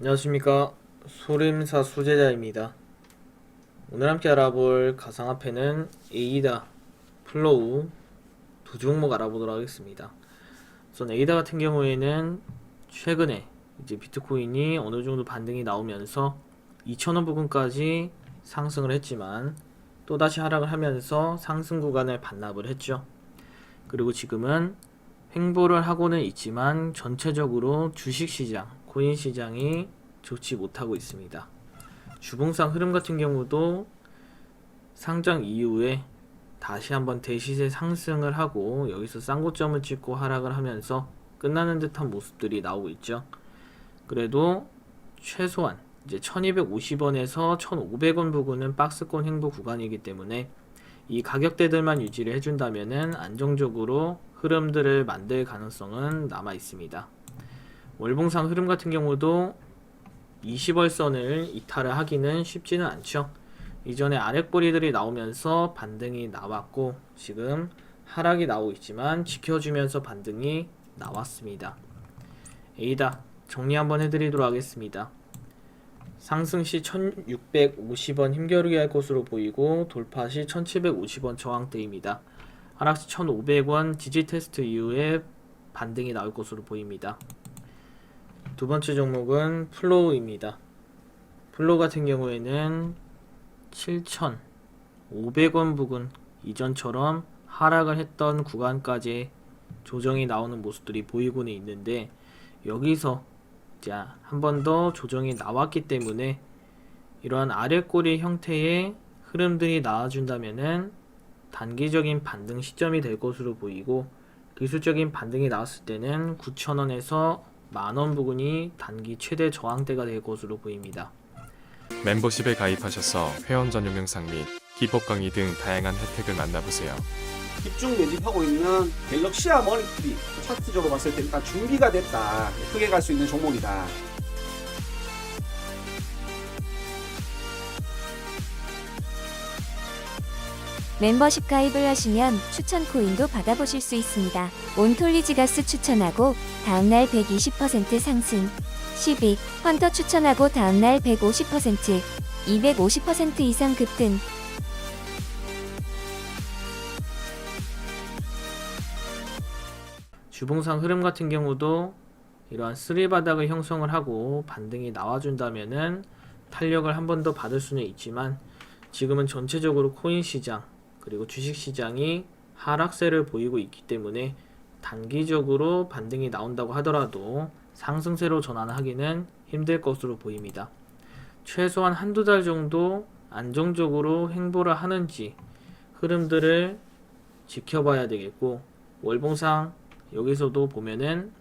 안녕하십니까. 소림사 수제자입니다. 오늘 함께 알아볼 가상화폐는 에이다, 플로우 두 종목 알아보도록 하겠습니다. 우선 에이다 같은 경우에는 최근에 이제 비트코인이 어느 정도 반등이 나오면서 2,000원 부근까지 상승을 했지만 또다시 하락을 하면서 상승 구간을 반납을 했죠. 그리고 지금은 횡보를 하고는 있지만 전체적으로 주식시장, 코인 시장이 좋지 못하고 있습니다. 주봉상 흐름 같은 경우도 상장 이후에 다시 한번 대시세 상승을 하고 여기서 쌍고점을 찍고 하락을 하면서 끝나는 듯한 모습들이 나오고 있죠. 그래도 최소한 이제 1250원에서 1500원 부근은 박스권 횡보 구간이기 때문에 이 가격대들만 유지를 해준다면은 안정적으로 흐름들을 만들 가능성은 남아 있습니다. 월봉상 흐름 같은 경우도 20월선을 이탈을 하기는 쉽지는 않죠. 이전에 아랫꼬리들이 나오면서 반등이 나왔고 지금 하락이 나오고 있지만 지켜주면서 반등이 나왔습니다. 에이다 정리 한번 해드리도록 하겠습니다. 상승 시 1650원 힘겨루기 할 것으로 보이고 돌파 시 1750원 저항대입니다. 하락 시 1500원 지지 테스트 이후에 반등이 나올 것으로 보입니다. 두 번째 종목은 플로우입니다. 플로우 같은 경우에는 7,500원 부근 이전처럼 하락을 했던 구간까지 조정이 나오는 모습들이 보이고는 있는데 여기서 자, 한 번 더 조정이 나왔기 때문에 이러한 아랫꼬리 형태의 흐름들이 나와준다면은 단기적인 반등 시점이 될 것으로 보이고 기술적인 반등이 나왔을 때는 9,000원에서 만원 부근이 단기 최대 저항대가 될 것으로 보입니다. 멤버십에 가입하셔서 회원 전용 영상 및 기법 강의 등 다양한 혜택을 만나보세요. 집중 매집하고 있는 갤럭시아 머니트리 차트적으로 봤을 때 일단 준비가 됐다 크게 갈 수 있는 종목이다 멤버십 가입을 하시면 추천 코인도 받아보실 수 있습니다. 온톨리지가스 추천하고 다음날 120% 상승. 12. 헌터 추천하고 다음날 150%, 250% 이상 급등. 주봉상 흐름 같은 경우도 이러한 쓰리 바닥을 형성을 하고 반등이 나와준다면은 탄력을 한 번 더 받을 수는 있지만 지금은 전체적으로 코인 시장 그리고 주식 시장이 하락세를 보이고 있기 때문에 단기적으로 반등이 나온다고 하더라도 상승세로 전환하기는 힘들 것으로 보입니다. 최소한 한두 달 정도 안정적으로 횡보를 하는지 흐름들을 지켜봐야 되겠고 월봉상 여기서도 보면은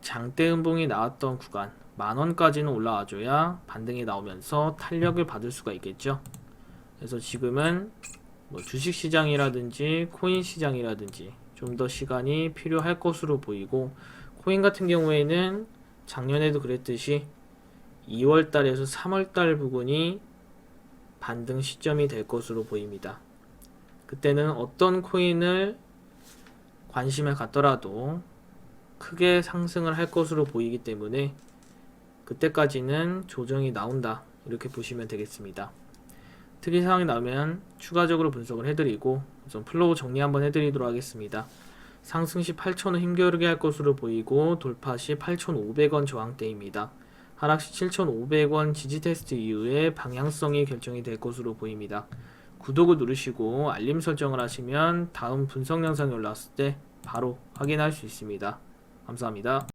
장대 음봉이 나왔던 구간 만원까지는 올라와줘야 반등이 나오면서 탄력을 받을 수가 있겠죠. 그래서 지금은 뭐 주식 시장이라든지 코인 시장이라든지 좀 더 시간이 필요할 것으로 보이고 코인 같은 경우에는 작년에도 그랬듯이 2월 달에서 3월 달 부분이 반등 시점이 될 것으로 보입니다. 그때는 어떤 코인을 관심을 갖더라도 크게 상승을 할 것으로 보이기 때문에 그때까지는 조정이 나온다 이렇게 보시면 되겠습니다. 특이 사항이 나오면 추가적으로 분석을 해드리고 우선 플로우 정리 한번 해드리도록 하겠습니다. 상승 시 8,000원 힘겨루게 할 것으로 보이고 돌파 시 8,500원 저항대입니다. 하락 시 7,500원 지지 테스트 이후에 방향성이 결정이 될 것으로 보입니다. 구독을 누르시고 알림 설정을 하시면 다음 분석 영상이 올라왔을 때 바로 확인할 수 있습니다. 감사합니다.